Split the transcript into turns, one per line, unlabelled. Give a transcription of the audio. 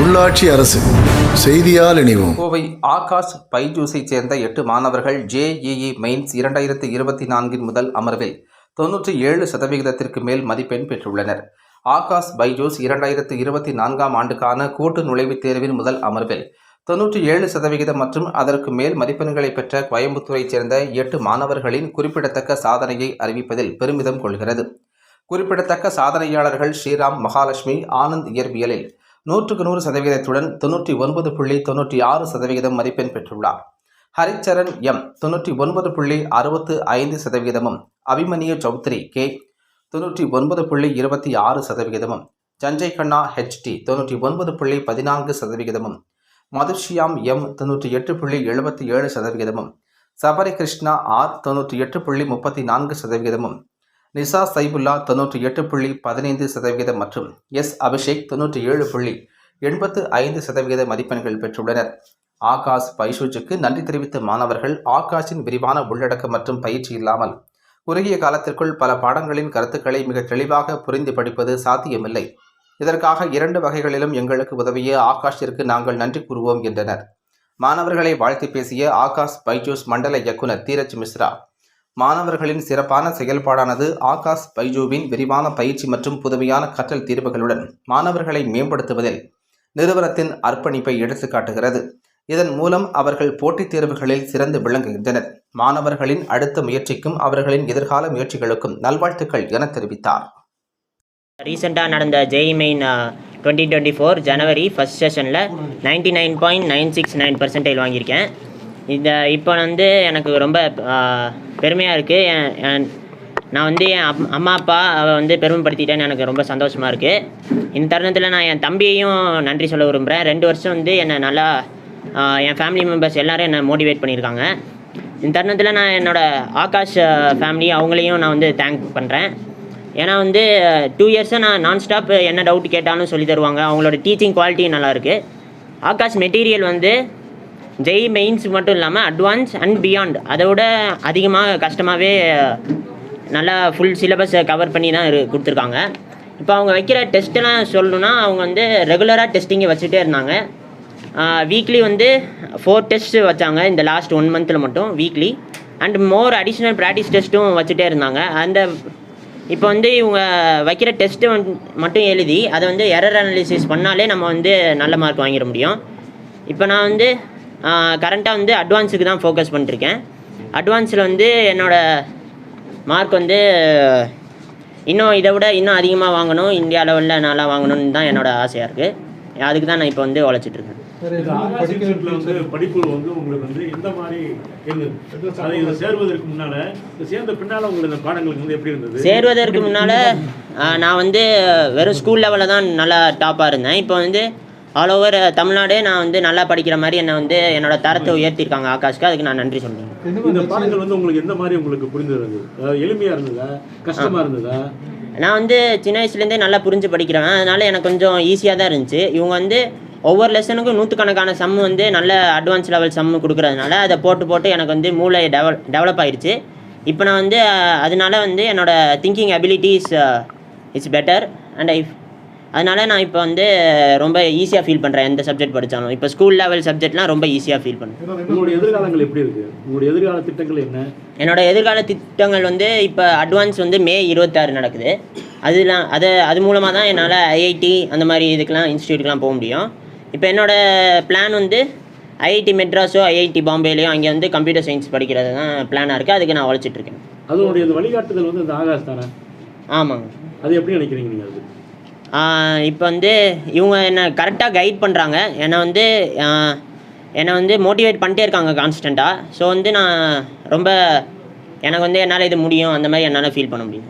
உள்ளாட்சி அரசு செய்தியால் இணைவோம்.
கோவை ஆகாஷ் பைஜூஸைச் சேர்ந்த எட்டு மாணவர்கள் ஜேஇஇ மெயின்ஸ் இரண்டாயிரத்து இருபத்தி நான்கின் முதல் அமர்வில் தொன்னூற்றி ஏழு சதவிகிதத்திற்கு மேல் மதிப்பெண் பெற்றுள்ளனர். ஆகாஷ் பைஜூஸ் இரண்டாயிரத்து இருபத்தி நான்காம் ஆண்டுக்கான கூட்டு நுழைவுத் தேர்வின் முதல் அமர்வில் தொன்னூற்றி ஏழு சதவிகிதம் மற்றும் அதற்கு மேல் மதிப்பெண்களை பெற்ற கோயம்புத்தூரைச் சேர்ந்த எட்டு மாணவர்களின் குறிப்பிடத்தக்க சாதனையை அறிவிப்பதில் பெருமிதம் கொள்கிறது. குறிப்பிடத்தக்க சாதனையாளர்கள் ஸ்ரீராம் மகாலட்சுமி ஆனந்த் இயற்பியலில் நூற்றுக்கு நூறு சதவீதத்துடன் தொன்னூற்றி ஒன்பது புள்ளி தொன்னூற்றி ஆறு சதவிகிதம் மதிப்பெண் பெற்றுள்ளார். ஹரிச்சரன் எம். தொன்னூற்றி ஒன்பது புள்ளி அறுபத்து ஐந்து சதவிகிதமும் அபிமன்யு சௌத்ரி கே. தொன்னூற்றி ஒன்பது புள்ளி இருபத்தி ஆறு சதவிகிதமும் சஞ்சய் கண்ணா ஹெச்டி தொன்னூற்றி ஒன்பது புள்ளி பதினான்கு சதவிகிதமும் மதுஷியாம் எம். தொன்னூற்றி எட்டு புள்ளி எழுபத்தி ஏழு சதவிகிதமும் சபரி கிருஷ்ணா ஆர். தொன்னூற்றி எட்டு புள்ளி முப்பத்தி நான்கு சதவிகிதமும் நிசா சைபுல்லா தொன்னூற்றி எட்டு புள்ளி பதினைந்து சதவிகிதம் மற்றும் எஸ் அபிஷேக் தொன்னூற்றி ஏழு புள்ளி எண்பத்து ஐந்து சதவிகித மதிப்பெண்கள் பெற்றுள்ளனர். ஆகாஷ் பைஷூஜுக்கு நன்றி தெரிவித்த மாணவர்கள் ஆகாஷின் விரிவான உள்ளடக்கம் மற்றும் பயிற்சி இல்லாமல் குறுகிய காலத்திற்குள் பல பாடங்களின் கருத்துக்களை மிக தெளிவாக புரிந்து படிப்பது சாத்தியமில்லை. இதற்காக இரண்டு வகைகளிலும் எங்களுக்கு உதவிய ஆகாஷிற்கு நாங்கள் நன்றி கூறுவோம் என்றனர். மாணவர்களை வாழ்த்து பேசிய ஆகாஷ் பைஜூஸ் மண்டல இயக்குனர் தீரஜ் மிஸ்ரா மாணவர்களின் சிறப்பான செயல்பாடானது ஆகாஷ் பைஜூவின் விரிவான பயிற்சி மற்றும் புதுமையான கற்றல் தீர்வுகளுடன் மாணவர்களை மேம்படுத்துவதில் நிறுவனத்தின் அர்ப்பணிப்பை எடுத்துக்காட்டுகிறது. இதன் மூலம் அவர்கள் போட்டித் தேர்வுகளில் சிறந்து விளங்குகின்றனர். மாணவர்களின் அடுத்த முயற்சிக்கும் அவர்களின் எதிர்கால முயற்சிகளுக்கும் நல்வாழ்த்துக்கள் என தெரிவித்தார்.
ரீசெண்டாக நடந்த JEE main twenty twenty four January first செஷனில் ninety nine point nine six nine percentage வாங்கியிருக்கேன். இந்த இப்போ வந்து எனக்கு ரொம்ப பெருமையாக இருக்குது நான் வந்து என் அப் அம்மா அப்பா அவள் வந்து பெருமைப்படுத்திட்டேன்னு எனக்கு ரொம்ப சந்தோஷமாக இருக்குது இந்த தருணத்தில் நான் என் தம்பியையும் நன்றி சொல்ல விரும்புகிறேன் ரெண்டு வருஷம் வந்து என்னை நல்லா என் ஃபேமிலி மெம்பர்ஸ் எல்லோரும் என்னை மோட்டிவேட் பண்ணியிருக்காங்க. இந்த தருணத்தில் நான் என்னோடய ஆகாஷ் ஃபேமிலி அவங்களையும் நான் வந்து தேங்க் பண்ணுறேன் ஏன்னா வந்து டூ இயர்ஸாக நான் நான் ஸ்டாப் என்ன டவுட் கேட்டாலும் சொல்லி தருவாங்க. அவங்களோட டீச்சிங் குவாலிட்டியும் நல்லாயிருக்கு ஆகாஷ் மெட்டீரியல் வந்து ஜெய் மெயின்ஸ் மட்டும் இல்லாமல் அட்வான்ஸ் அண்ட் பியாண்ட் அதை விட அதிகமாக கஷ்டமாகவே நல்லா ஃபுல் சிலபஸை கவர் பண்ணி தான் இரு கொடுத்துருக்காங்க. இப்போ அவங்க வைக்கிற டெஸ்ட்டெல்லாம் சொல்லணுன்னா அவங்க வந்து ரெகுலராக டெஸ்டிங்கை வச்சுட்டே இருந்தாங்க. வீக்லி வந்து ஃபோர் டெஸ்ட் வச்சாங்க இந்த லாஸ்ட் ஒன் மந்தில் மட்டும் weekly and more additional practice டெஸ்ட்டும் வச்சுட்டே இருந்தாங்க. அந்த இப்போ வந்து இவங்க வைக்கிற டெஸ்ட்டு மட்டும் எழுதி அதை வந்து எரர் அனாலிசிஸ் பண்ணாலே நம்ம வந்து நல்ல மார்க் வாங்கிட முடியும். இப்போ நான் வந்து கரண்ட்டாக வந்து அட்வான்ஸுக்கு தான் ஃபோக்கஸ் பண்ணிருக்கேன் அட்வான்ஸில் வந்து என்னோடய மார்க் வந்து இன்னும் இதை விட இன்னும் அதிகமாக வாங்கணும் இந்தியா லெவலில் நல்லா வாங்கணும்னு தான் என்னோடய ஆசையாக இருக்குது அதுக்கு தான் நான் இப்போ வந்து உழைச்சிட்ருக்கேன்
படிப்பு வந்து உங்களுக்கு வந்து எந்த மாதிரி இருந்தது? அதை இதில் சேர்வதற்கு முன்னால இது சேர்ந்த பின்னால உங்களுக்கு இந்த பாடங்களுக்கு வந்து எப்படி இருந்தது?
சேருவதற்கு முன்னால் நான் வந்து வெறும் ஸ்கூல் லெவலில் தான் நல்லா டாப்பாக இருந்தேன். இப்போ வந்து ஆல் ஓவர் தமிழ்நாடே நான் வந்து நல்லா படிக்கிற மாதிரி என்னை வந்து என்னோட தரத்தை உயர்த்தியிருக்காங்க ஆகாஷ்க்கு. அதுக்கு நான் நன்றி சொல்றேன்.
இந்த பாடங்கள் வந்து உங்களுக்கு எந்த மாதிரி உங்களுக்கு புரிந்திருந்தது அதாவது எளிமையா இருந்ததா? கஷ்டமா இருந்ததா?
நான் வந்து சின்ன வயசுலேருந்தே நல்லா புரிஞ்சு படிக்கிறேன். அதனால எனக்கு கொஞ்சம் ஈஸியாக தான் இருந்துச்சு. இவங்க வந்து ஒவ்வொரு லெசனுக்கும் நூற்றுக்கணக்கான சம் வந்து நல்ல அட்வான்ஸ் லெவல் சம் கொடுக்குறதுனால அதை போட்டு போட்டு எனக்கு வந்து மூளை டெவல் டெவலப் ஆயிடுச்சு இப்போ நான் வந்து அதனால வந்து என்னோட thinking abilities it's better and I அதனால நான் இப்போ வந்து ரொம்ப ஈஸியாக ஃபீல் பண்ணுறேன் எந்த சப்ஜெக்ட் படித்தாலும் இப்போ ஸ்கூல் லெவல் சப்ஜெக்ட்லாம் ரொம்ப ஈஸியாக ஃபீல் பண்ணுறேன்
உங்களுடைய எதிர்காலங்கள் எப்படி இருக்கு? உங்களுடைய எதிர்கால திட்டங்கள் என்ன?
என்னோட எதிர்கால திட்டங்கள் வந்து இப்போ அட்வான்ஸ் வந்து மே இருபத்தாறு நடக்குது. அதெல்லாம் அது அது மூலமாக தான் என்னால் ஐஐடி அந்த மாதிரி இதுக்கெலாம் இன்ஸ்டியூட்டுக்கெலாம் போக முடியும். இப்போ என்னோட பிளான் வந்து ஐஐடி மெட்ராஸோ ஐஐடி பாம்பேலையோ அங்கே வந்து கம்ப்யூட்டர் சயின்ஸ் படிக்கிறது தான் பிளானாக இருக்குது அதுக்கு நான் உழைச்சிட்ருக்கேன்
அதனுடைய வழிகாட்டுதல் வந்து இந்த ஆகாஷ் தானே?
ஆமாங்க.
அது எப்படி நினைக்கிறீங்க நீங்க அது
இப்போ வந்து இவங்க என்னை கரெக்டாக கைட் பண்ணுறாங்க என்னை வந்து என்னை வந்து மோட்டிவேட் பண்ணிட்டே இருக்காங்க கான்ஸ்டண்ட்டாக ஸோ வந்து நான் ரொம்ப எனக்கு வந்து என்னால் இது முடியும். அந்த மாதிரி என்னால் ஃபீல் பண்ண முடியும்.